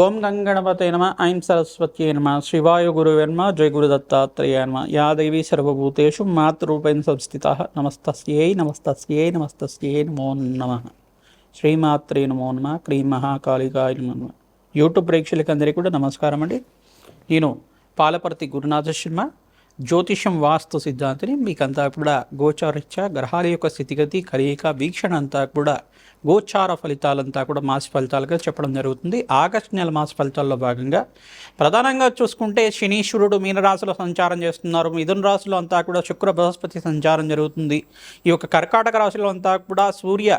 ఓం గంగణపతే నమ ఐం సరస్వత్యే నమ శివాయ గురువెన్మ జయ గురు దత్తాత్రేయ నమ. యా దేవి సర్వభూతేషు మాతృరూపేణ సంస్థిత. నమస్తస్యై నమస్తస్యై నమస్తస్యై నమో నమ. శ్రీమాత్రే నమో నమ. క్రీం మహాకాళికాయ నమ యూట్యూబ్ ప్రేక్షకులందరికీ కూడా నమస్కారం అండి. నేను పాలపర్తి గురునాథ శర్మ జ్యోతిషం వాస్తు సిద్ధాంతిని మీకంతా కూడా గోచారిత్య గ్రహాల యొక్క స్థితిగతి కలయిక వీక్షణ అంతా కూడా గోచార ఫలితాలంతా కూడా మాస ఫలితాలుగా చెప్పడం జరుగుతుంది. ఆగస్టు నెల మాస ఫలితాల్లో భాగంగా ప్రధానంగా చూసుకుంటే శనీశ్వరుడు మీనరాశిలో సంచారం చేస్తున్నారు. మిథున రాశిలో అంతా కూడా శుక్ర బృహస్పతి సంచారం జరుగుతుంది. ఈ యొక్క కర్కాటక రాశిలో అంతా కూడా సూర్య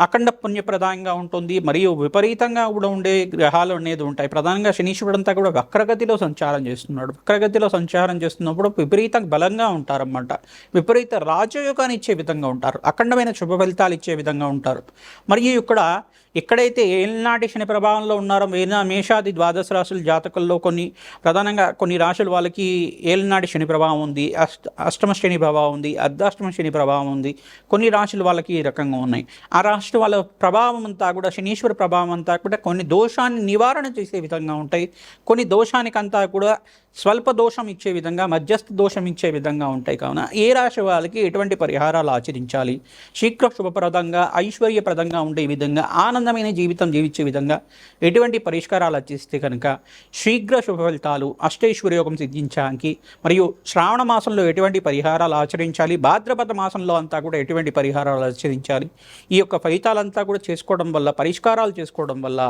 అఖండ పుణ్యప్రదాయంగా ఉంటుంది. మరియు విపరీతంగా కూడా ఉండే గ్రహాలు అనేది ఉంటాయి. ప్రధానంగా శనీశ్వరుడు అంతా కూడా వక్రగతిలో సంచారం చేస్తున్నాడు. వక్రగతిలో సంచారం చేస్తున్నప్పుడు విపరీత బలంగా ఉంటారన్నమాట. విపరీత రాజయోగాన్ని ఇచ్చే విధంగా ఉంటారు. అఖండమైన శుభ ఫలితాలు ఇచ్చే విధంగా ఉంటారు. మరియు ఇక్కడ ఎక్కడైతే ఏలినాటి శని ప్రభావంలో ఉన్నారో మేనా మేషాది ద్వాదశ రాశుల జాతకుల్లో కొన్ని ప్రధానంగా కొన్ని రాశులు వాళ్ళకి ఏలినాటి శని ప్రభావం ఉంది అష్ట అష్టమ శని ప్రభావం ఉంది అర్ధాష్టమ శని ప్రభావం ఉంది కొన్ని రాశులు వాళ్ళకి ఈ రకంగా ఉన్నాయి. ఆ రాశి వాళ్ళ ప్రభావం అంతా కూడా శనీశ్వర ప్రభావం అంతా కూడా కొన్ని దోషాన్ని నివారణ చేసే విధంగా ఉంటాయి. కొన్ని దోషానికంతా కూడా స్వల్ప దోషం ఇచ్చే విధంగా మధ్యస్థ దోషం ఇచ్చే విధంగా ఉంటాయి. కావున ఏ రాశి వాళ్ళకి ఎటువంటి పరిహారాలు ఆచరించాలి? శీఘ్ర శుభప్రదంగా ఐశ్వర్యప్రదంగా ఉండే విధంగా ఆనందమైన జీవితం జీవించే విధంగా ఎటువంటి పరిష్కారాలు ఆచరిస్తే కనుక శీఘ్ర శుభ ఫలితాలు అష్టైశ్వర్యోగం సిద్ధించడానికి మరియు శ్రావణ మాసంలో ఎటువంటి పరిహారాలు ఆచరించాలి? భాద్రపద మాసంలో అంతా కూడా ఎటువంటి పరిహారాలు ఆచరించాలి? ఈ యొక్క ఫలితాలంతా కూడా చేసుకోవడం వల్ల పరిష్కారాలు చేసుకోవడం వల్ల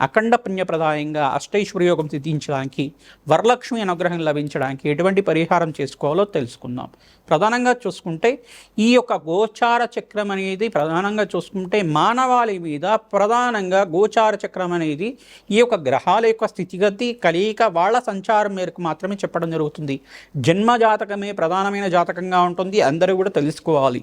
అఖండ పుణ్యప్రదాయంగా అష్టైశ్వర్యోగం సిద్ధించడానికి వరలక్ష్మి అనుగ్రహం లభించడానికి ఎటువంటి పరిహారం చేసుకోవాలో తెలుసుకుందాం. ప్రధానంగా చూసుకుంటే ఈ యొక్క గోచార చక్రం అనేది ప్రధానంగా చూసుకుంటే మానవాళి మీద ప్రధానంగా గోచార చక్రం అనేది ఈ యొక్క గ్రహాల యొక్క స్థితిగతి కలియిక వాళ్ళ సంచారం మేరకు మాత్రమే చెప్పడం జరుగుతుంది. జన్మ జాతకమే ప్రధానమైన జాతకంగా ఉంటుంది. అందరూ కూడా తెలుసుకోవాలి.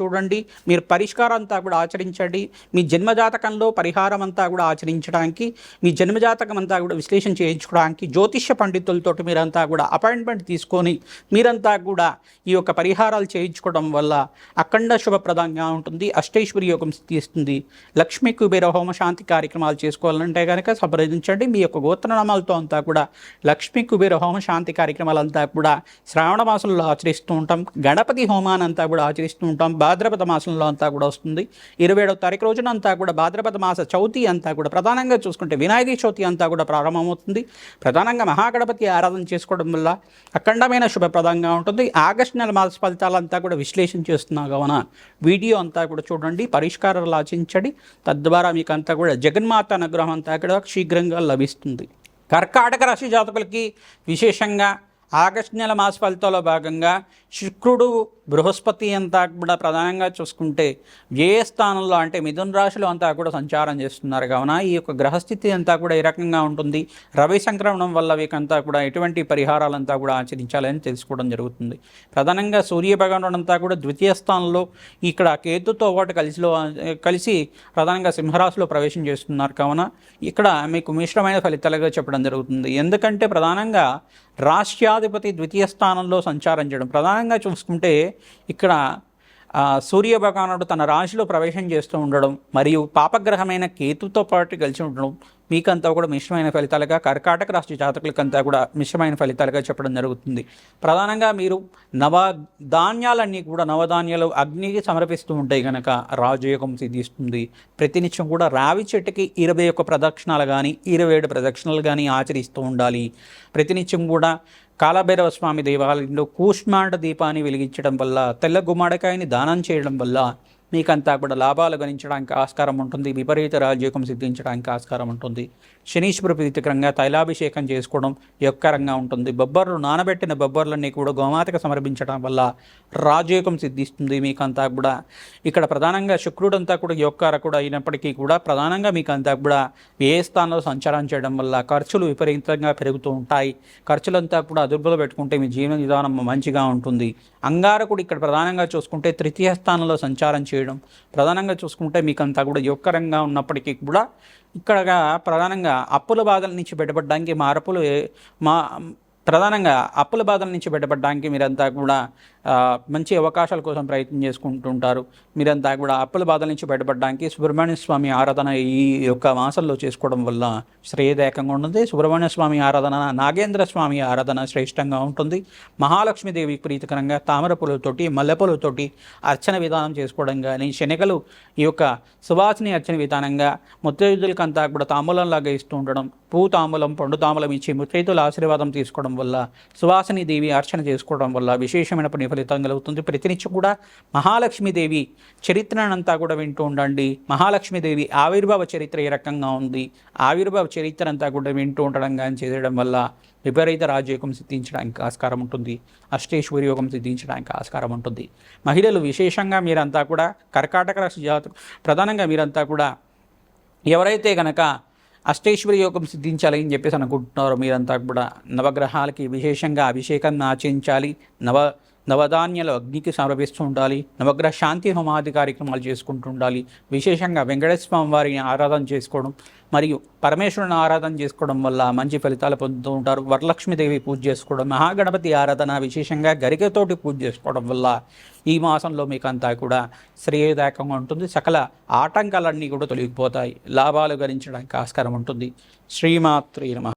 చూడండి. మీరు పరిష్కారం అంతా కూడా ఆచరించండి. మీ జన్మజాతకంలో పరిహారం అంతా కూడా ఆచరించడానికి మీ జన్మజాతకం అంతా కూడా విశ్లేషణ చేయించుకోవడానికి జ్యోతిష్య పండితులతో మీరంతా కూడా అపాయింట్మెంట్ తీసుకొని మీరంతా కూడా ఈ యొక్క పరిహారాలు చేయించుకోవడం వల్ల అఖండ శుభప్రదంగా ఉంటుంది. అష్టేశ్వరి యోగం తీస్తుంది. లక్ష్మీ కుబేర హోమ శాంతి కార్యక్రమాలు చేసుకోవాలంటే కనుక సంప్రదించండి. మీ యొక్క గోత్రనామాలతో అంతా కూడా లక్ష్మీ కుబేర హోమ శాంతి కార్యక్రమాలంతా కూడా శ్రావణ మాసంలో ఆచరిస్తూ ఉంటాం. గణపతి హోమానంతా కూడా ఆచరిస్తూ ఉంటాం. భాద్రపద మాసంలో అంతా కూడా వస్తుంది. ఇరవై ఏడవ తారీఖు రోజున అంతా కూడా భాద్రపద మాస చవితి అంతా కూడా ప్రధానంగా చూసుకుంటే వినాయక చవితి అంతా కూడా ప్రారంభమవుతుంది. ప్రధానంగా మహాగణపతి ఆరాధన చేసుకోవడం వల్ల అఖండమైన శుభప్రదంగా ఉంటుంది. ఆగస్టు నెల మాస ఫలితాలంతా కూడా విశ్లేషణ చేస్తున్నా కావున వీడియో అంతా కూడా చూడండి పరిష్కారాలు ఆచించండి తద్వారా మీకు అంతా కూడా జగన్మాత అనుగ్రహం అంతా కూడా శీఘ్రంగా లభిస్తుంది. కర్కాటక రాశి జాతకులకి విశేషంగా ఆగస్టు నెల మాస ఫలితాల్లో భాగంగా శుక్రుడు బృహస్పతి అంతా కూడా ప్రధానంగా చూసుకుంటే ఏ స్థానంలో అంటే మిథున రాశిలో అంతా కూడా సంచారం చేస్తున్నారు. కావున ఈ యొక్క గ్రహస్థితి అంతా కూడా ఈ రకంగా ఉంటుంది? రవి సంక్రమణం వల్ల వీకంతా కూడా ఎటువంటి పరిహారాలంతా కూడా ఆచరించాలని తెలుసుకోవడం జరుగుతుంది. ప్రధానంగా సూర్య భగవానుడు అంతా కూడా ద్వితీయ స్థానంలో ఇక్కడ కేతుతో పాటు కలిసిలో కలిసి ప్రధానంగా సింహరాశిలో ప్రవేశం చేస్తున్నారు. కావున ఇక్కడ మీకు మిశ్రమైన ఫలితాలుగా చెప్పడం జరుగుతుంది. ఎందుకంటే ప్రధానంగా రాష్ట్రాధిపతి ద్వితీయ స్థానంలో సంచారం చేయడం ప్రధాన ప్రధానంగా చూసుకుంటే ఇక్కడ సూర్య భగవానుడు తన రాశిలో ప్రవేశం చేస్తూ ఉండడం మరియు పాపగ్రహమైన కేతుతో పాటు కలిసి ఉండడం మీకంతా కూడా మిశ్రమైన ఫలితాలుగా కర్కాటక రాష్ట్ర జాతకులకంతా కూడా మిశ్రమైన ఫలితాలుగా చెప్పడం జరుగుతుంది. ప్రధానంగా మీరు నవ ధాన్యాలన్నీ కూడా నవధాన్యాలు అగ్నికి సమర్పిస్తూ ఉంటాయి కనుక రాజయోగం సిద్ధిస్తుంది. ప్రతినిత్యం కూడా రావి చెట్టుకి ఇరవై ఒక్క ప్రదక్షిణాలు కానీ ఇరవై ఏడు ప్రదక్షిణలు కానీ ఆచరిస్తూ ఉండాలి. ప్రతినిత్యం కూడా కాలభైరవ స్వామి దేవాలయంలో కూష్మాండ దీపాన్ని వెలిగించడం వల్ల తెల్ల గుమ్మడికాయని దానం చేయడం వల్ల మీకంతా కూడా లాభాలు గణించడానికి ఆస్కారం ఉంటుంది విపరీత రాజయోగం సిద్ధించడానికి ఆస్కారం ఉంటుంది. శనీశ్వర ప్రీతికరంగా తైలాభిషేకం చేసుకోవడం యొక్కరంగా ఉంటుంది. బొబ్బర్లు నానబెట్టిన బొబ్బర్లన్నీ కూడా గోమాతకు సమర్పించడం వల్ల రాజయోగం సిద్ధిస్తుంది మీకంతా కూడా. ఇక్కడ ప్రధానంగా శుక్రుడంతా కూడా యొక్కరకుడు అయినప్పటికీ కూడా ప్రధానంగా మీకంతా కూడా ఏ స్థానంలో సంచారం చేయడం వల్ల ఖర్చులు విపరీతంగా పెరుగుతూ ఉంటాయి. ఖర్చులంతా కూడా అదుపులో పెట్టుకుంటే మీ జీవన విధానం మంచిగా ఉంటుంది. అంగారకుడు ఇక్కడ ప్రధానంగా చూసుకుంటే తృతీయ స్థానంలో సంచారం చేయడం ప్రధానంగా చూసుకుంటే మీకంతా కూడా యొక్కరంగా ఉన్నప్పటికీ కూడా ఇక్కడ ప్రధానంగా అప్పుల బాధల నుంచి బయటపడడానికి మార్పులు అరపులు మా ప్రధానంగా అప్పుల బాధల నుంచి బయటపడడానికి మీరంతా కూడా మంచి అవకాశాల కోసం ప్రయత్నం చేసుకుంటుంటారు. మీరంతా కూడా అప్పుల బాధల నుంచి బయటపడడానికి సుబ్రహ్మణ్య స్వామి ఆరాధన ఈ యొక్క మాసంలో చేసుకోవడం వల్ల శ్రేయదాయకంగా ఉంటుంది. సుబ్రహ్మణ్య స్వామి ఆరాధన నాగేంద్ర స్వామి ఆరాధన శ్రేష్టంగా ఉంటుంది. మహాలక్ష్మీదేవి ప్రీతికరంగా తామర పూలతోటి మల్లెపూలతోటి అర్చన విధానం చేసుకోవడం కానీ శనగలు ఈ యొక్క సువాసిని అర్చన విధానంగా ముత్తైదులకంతా కూడా తాంబూలంలాగా ఇస్తూ ఉండడం పూ తాంబూలం పండు తాంబూలం ఇచ్చి ముత్తైదుల ఆశీర్వాదం తీసుకోవడం వల్ల సువాసిని దేవి అర్చన చేసుకోవడం వల్ల విశేషమైన పని ఫలితం కలుగుతుంది ప్రతినిత్యం కూడా మహాలక్ష్మీదేవి చరిత్రనంతా కూడా వింటూ ఉండండి. మహాలక్ష్మీదేవి ఆవిర్భావ చరిత్ర ఏ రకంగా ఉంది? ఆవిర్భావ చరిత్ర అంతా కూడా వింటూ ఉండడం కానీ చేయడం వల్ల విపరీత రాజయోగం సిద్ధించడానికి ఆస్కారం ఉంటుంది. అష్టేశ్వరి యోగం సిద్ధించడానికి ఆస్కారం ఉంటుంది. మహిళలు విశేషంగా మీరంతా కూడా కర్కాటక రాశి జాతకు ప్రధానంగా మీరంతా కూడా ఎవరైతే కనుక అష్టేశ్వరి యోగం సిద్ధించాలని చెప్పేసి అనుకుంటున్నారో మీరంతా కూడా నవగ్రహాలకి విశేషంగా అభిషేకం ఆచరించాలి. నవ నవధాన్యాలు అగ్నికి సమర్పిస్తూ ఉండాలి. నవగ్రహ శాంతి హోమాది కార్యక్రమాలు చేసుకుంటూ ఉండాలి. విశేషంగా వెంకటేశ్వర వారిని ఆరాధన చేసుకోవడం మరియు పరమేశ్వరుని ఆరాధన చేసుకోవడం వల్ల మంచి ఫలితాలు పొందుతూ ఉంటారు. వరలక్ష్మీదేవి పూజ చేసుకోవడం మహాగణపతి ఆరాధన విశేషంగా గరికతోటి పూజ చేసుకోవడం వల్ల ఈ మాసంలో మీకు అంతా కూడా శ్రేయదాయకంగా ఉంటుంది. సకల ఆటంకాలన్నీ కూడా తొలగిపోతాయి. లాభాలు గరించడానికి ఆస్కారం ఉంటుంది. శ్రీమాత్రి నమ.